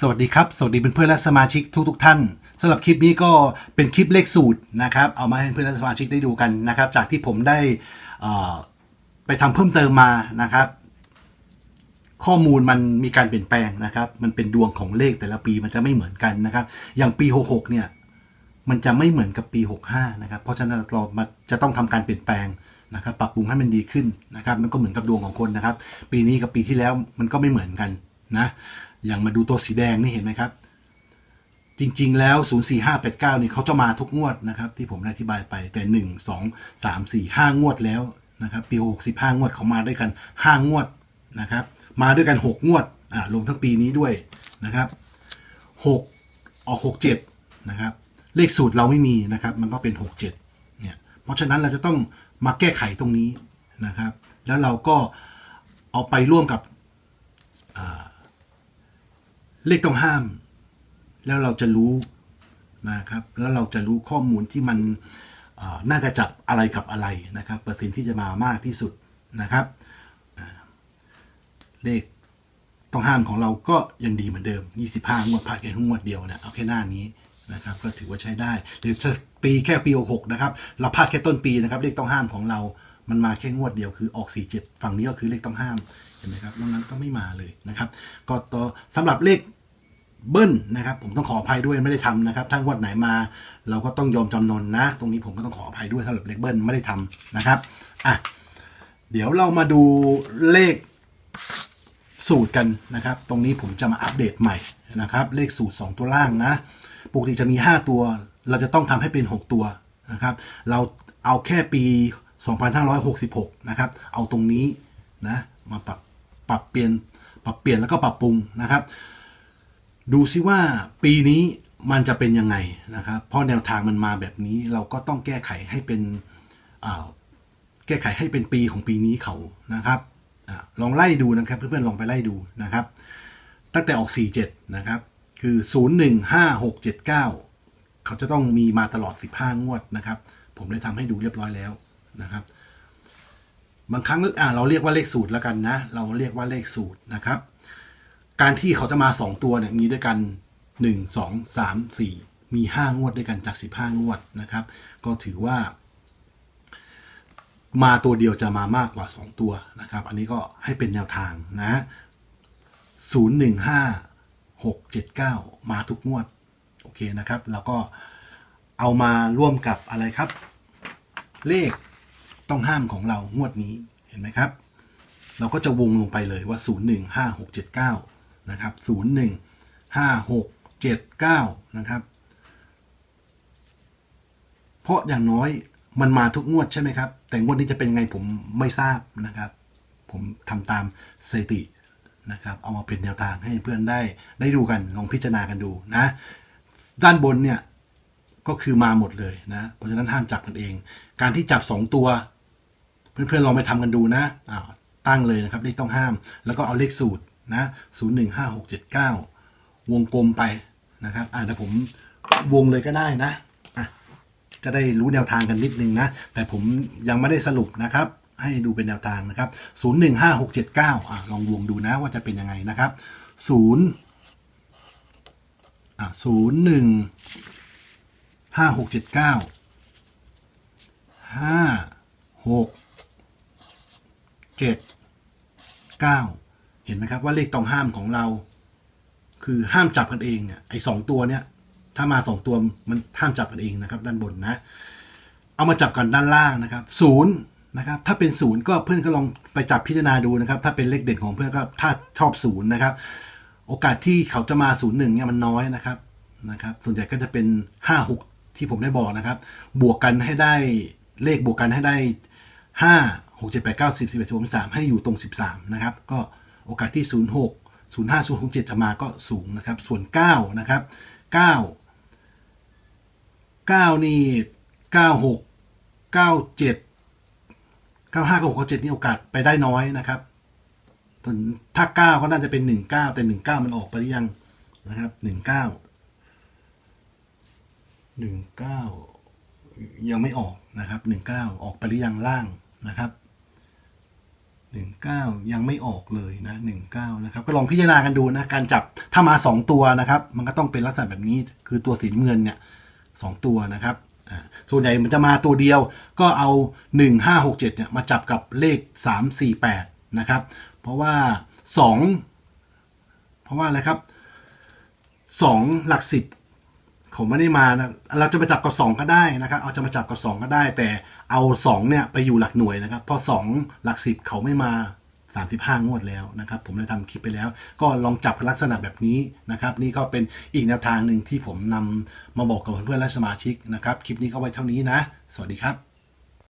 สวัสดีครับ สวัสดีเพื่อนๆและสมาชิกทุกๆทท่านสำหรับคลิปนี้ก็เป็นคลิปเลขสูตรนะครับเอามาให้เพื่อนและสมาชิกได้ดูกันนะครับ จากที่ผมได้ไปทำเพิ่มเติมมานะครับ ข้อมูลมันมีการเปลี่ยนแปลงนะครับ มันเป็นดวงของเลขแต่ละปีมันจะไม่เหมือนกันนะครับ อย่างปี 66 เนี่ยมันจะไม่เหมือนกับปี 65 นะครับ เพราะฉะนั้นเรามาจะต้องทำการเปลี่ยนแปลงนะครับ ปรับปรุงให้มันดีขึ้นนะครับ มันก็เหมือนกับดวงของคนนะครับ ปีนี้กับปีที่แล้วมันก็ไม่เหมือนกันนะ อย่างมาดูตัวสีแดงนี่เห็นไหมครับ จริงๆ แล้ว 04589นี่เขาจะมาทุกงวดนะครับ ที่ผมได้อธิบายไปแต่ 1 2 3 4 5 งวดแล้วนะครับ ปี 65 งวดเขามาด้วยกัน 5 งวดนะครับ มาด้วยกัน 6 งวดอ่ารวมทั้งปีนี้ด้วยนะครับ6ออก67นะครับ เลขสูตรเราไม่มีนะครับ มันก็เป็น 67เนี่ย เพราะฉะนั้นเราจะต้องมาแก้ไขตรงนี้นะครับ แล้วเราก็เอาไปร่วมกับ เลขต้องห้าม แล้วเราจะรู้นะครับ แล้วเราจะรู้ข้อมูลที่มันน่าจะจับอะไรกับอะไรนะครับ เปอร์เซ็นต์ที่จะมามากที่สุดนะครับ เลขต้องห้ามของเราก็ยังดีเหมือนเดิม 25 งวดผ่านแค่งวดเดียวนะเอาแค่หน้านี้นะครับ ก็ถือว่าใช้ได้ หรือจะปีแค่ปี 66 นะครับ เราพลาดแค่ต้นปีนะครับ เลขต้องห้ามของเรา มันมาแค่งวดเดียวคือออก 47 ฝั่งนี้ก็คือเลขต้องห้าม เห็นไหมครับนอกนั้นก็ไม่มาเลยนะครับ ก็ต่อสำหรับเลข เบิ้ลนะครับ ผมต้องขออภัยด้วยไม่ได้ทำนะครับถ้างวดไหนมา เราก็ต้องยอมจำนนนะ ตรงนี้ผมก็ต้องขออภัยด้วยสำหรับเลขเบิ้ลไม่ได้ทำนะครับอะเดี๋ยวเรามาดูเลขสูตรกันนะครับ ตรงนี้ผมจะมาอัปเดตใหม่นะครับ เลขสูตร 2 ตัวล่างนะปกติจะมี 5 ตัว เราจะต้องทำให้เป็น 6 ตัวนะครับ เราเอาแค่ปี 2566 นะครับ เอาตรงนี้นะมาปรับปรับเปลี่ยนปรับเปลี่ยนแล้วก็ปรับปรุงนะครับ ดูซิว่าปีนี้มันจะเป็นยังไงนะครับ เพราะแนวทางมันมาแบบนี้เราก็ต้องแก้ไขให้เป็นแก้ไขให้เป็นปีของปีนี้เขานะครับอลองไล่ดูนะครับ เพื่อนๆลองไปไล่ดูนะครับ ตั้งแต่ออก 47 นะครับ คือ 015679 เขาจะต้องมีมาตลอด 15 งวดนะครับ ผมได้ทำให้ดูเรียบร้อยแล้วนะครับ บางครั้งเราเรียกว่าเลขสูตรแล้วกันนะ เราเรียกว่าเลขสูตรนะครับ การที่เขาจะมาสองตัวเนี่ยมีด้วยกันหนึ่งสองสามสี่มีห้างวดด้วยกันจากสิบห้างวดนะครับ ก็ถือว่า มาตัวเดียวจะมามากกว่าสองตัวนะครับ อันนี้ก็ให้เป็นแนวทางนะศูนย์หนึ่งห้าหกเจ็ดเก้ามาทุกงวด โอเคนะครับ แล้วก็เอามาร่วมกับอะไรครับ เลขต้องห้ามของเรางวดนี้เห็นไหมครับ เราก็จะวงลงไปเลยว่า 0 1 5 6 7 9 นะครับ0 1 5 6 7 9นะครับ เพราะอย่างน้อยมันมาทุกงวดใช่ไหมครับ แต่งวดนี้จะเป็นยังไงผมไม่ทราบนะครับ ผมทำตามสถิตินะครับ เอามาเป็นแนวทางให้เพื่อนได้ได้ดูกันลองพิจารณากันดูนะ ด้านบนเนี่ยก็คือมาหมดเลยนะ เพราะฉะนั้นห้ามจับกันเอง การที่จับ 2 ตัว เพื่อนๆลองไปทำกันดูนะตั้งเลยนะครับเลขต้องห้าม แล้วก็เอาเลขสูตร นะ0 1 5 6 7 9วงกลมไปนะครับอ่าเดี๋ยวผมวงเลยก็ได้นะอะจะได้รู้แนวทางกันนิดนึงนะ แต่ผมยังไม่ได้สรุปนะครับ ให้ดูเป็นแนวทางนะครับ0 1 5 6 7 9อะลองวงดูนะว่าจะเป็นยังไงนะครับ0อะ0 1ห้าหกเจ็ดเก้าห้าหกเจ็ดเก้า เห็นไหมครับว่าเลขต้องห้ามของเรา คือห้ามจับกันเองเนี่ยไอ้สองตัวเนี่ย ถ้ามาสองตัวมันห้ามจับกันเองนะครับ ด้านบนนะ เอามาจับกันด้านล่างนะครับศูนย์นะครับถ้าเป็นศูนย์ก็เพื่อนก็ลองไปจับพิจารณาดูนะครับ ถ้าเป็นเลขเด่นของเพื่อนก็ถ้าชอบศูนย์นะครับ โอกาสที่เขาจะมาศูนย์หนึ่งเนี่ยมันน้อยนะครับนะครับ ส่วนใหญ่ก็จะเป็นห้าหกที่ผมได้บอกนะครับ บวกกันให้ได้เลขบวกกันให้ได้ห้าหกเจ็ดแปดเก้าสิบสิบเอ็ดสิบสองสามให้อยู่ตรงสิบสามนะครับ ก็ โอกาสที่ศูนย์หกศูนย์ห้าศูนย์หกเจ็ดจะมาก็สูงนะครับ ส่วนเก้านะครับเก้าเก้านี่เก้าหกเก้าเจ็ดเก้าห้าเก้าหกเก้าเจ็ดนี่โอกาสไปได้น้อยนะครับถ้าเก้าก็น่าจะเป็นหนึ่งเก้าแต่หนึ่งเก้ามันออกไปหรือยังนะครับหนึ่งเก้าหนึ่งเก้ายังไม่ออกนะครับหนึ่งเก้าออกไปหรือยังล่างนะครับ 19 ยังไม่ออกเลยนะ 19 นะครับ ก็ลองพิจารณากันดูนะ การจับถ้ามา 2 ตัวนะครับ มันก็ต้องเป็นลักษณะแบบนี้คือตัวสีเงินเนี่ยสตัวนะครับส่วนใหญ่มันจะมาตัวเดียวก็เอา 1567เนี่ยมาจับกับเลข 348 นะครับ เพราะว่า 2 เพราะว่าอะไรครับ 2 หลัก 10 ผมไม่ได้มานะเราจะมาจับกับ 2 ก็ได้นะครับ เอาจะมาจับกับ 2 ก็ได้ แต่เอา2เนี่ยไปอยู่หลักหน่วยนะครับพอาะ 2 หลัก 10 เขาไม่มา 35 งวดแล้วนะครับ ผมได้ทำคลิปไปแล้ว ก็ลองจับลักษณะแบบนี้นะครับ นี่ก็เป็นอีกแนวทางหนึ่งที่ผมนำมาบอกกับเพื่อนๆและสมาชิกนะครับ คลิปนี้ก็ไว้เท่านี้นะ สวัสดีครับ